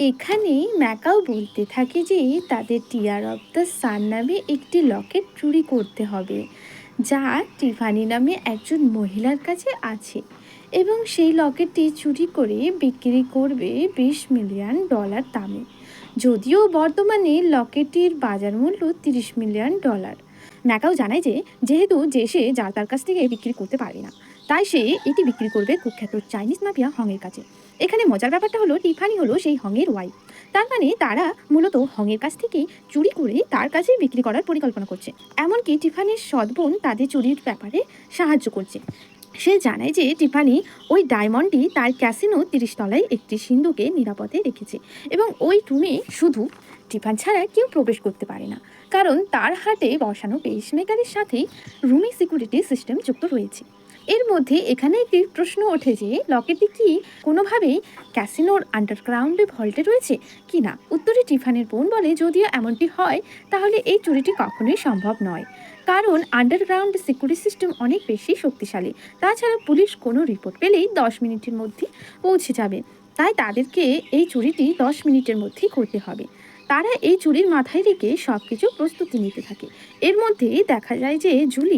এখানেই ম্যাকাও বলতে থাকে যে তাদের টিয়ার অফ দ্য সান নামে একটি লকেট চুরি করতে হবে, যা টিফানি নামে একজন মহিলার কাছে আছে এবং সেই লকেটটি চুরি করে বিক্রি করবে বিশ মিলিয়ন ডলার দামে। যদিও বর্তমানে লকেটটির বাজার মূল্য তিরিশ মিলিয়ন ডলার। ম্যাকাও জানায় যে, যেহেতু যে সে যার তার কাছ থেকে বিক্রি করতে পারে না তাই সে এটি বিক্রি করবে কুখ্যাত চাইনিজ মাফিয়া হংয়ের কাছে। এখানে মজার ব্যাপারটা হলো, টিফানি হলো সেই হংয়ের ওয়াইফ তার মানে তারা মূলত হংয়ের কাছ থেকে চুরি করে তার কাছে বিক্রি করার পরিকল্পনা করছে। এমনকি টিফানির সৎবোন তাদের চুরির ব্যাপারে সাহায্য করছে। সে জানায় যে টিফানি ওই ডায়মন্ডটি তার ক্যাসিনো তিরিশ তলায় একটি সিন্ধুকে নিরাপদে রেখেছে এবং ওই রুমে শুধু টিফান ছাড়া কেউ প্রবেশ করতে পারে না। কারণ তার হাটে বসানো পেসমেকারের সাথেই রুমে সিকিউরিটি সিস্টেম যুক্ত রয়েছে। এর মধ্যে এখানে একটি প্রশ্ন ওঠে যে লকেটটি কি কোনোভাবেই ক্যাসিনোর আন্ডারগ্রাউন্ডে ভল্টে রয়েছে কি না উত্তরে টিফানের বোন বলে, যদিও এমনটি হয়, তাহলে এই চুরিটি কখনোই সম্ভব নয়। কারণ আন্ডারগ্রাউন্ড সিকিউরিটি সিস্টেম অনেক বেশি শক্তিশালী। তাছাড়া পুলিশ কোনো রিপোর্ট পেলেই দশ মিনিটের মধ্যে পৌঁছে যাবে। তাই তাদেরকে এই চুরিটি দশ মিনিটের মধ্যেই করতে হবে। তারা এই চুরির মাথায় রেখে সব কিছু প্রস্তুতি নিতে থাকে। এর মধ্যে দেখা যায় যে, জুলি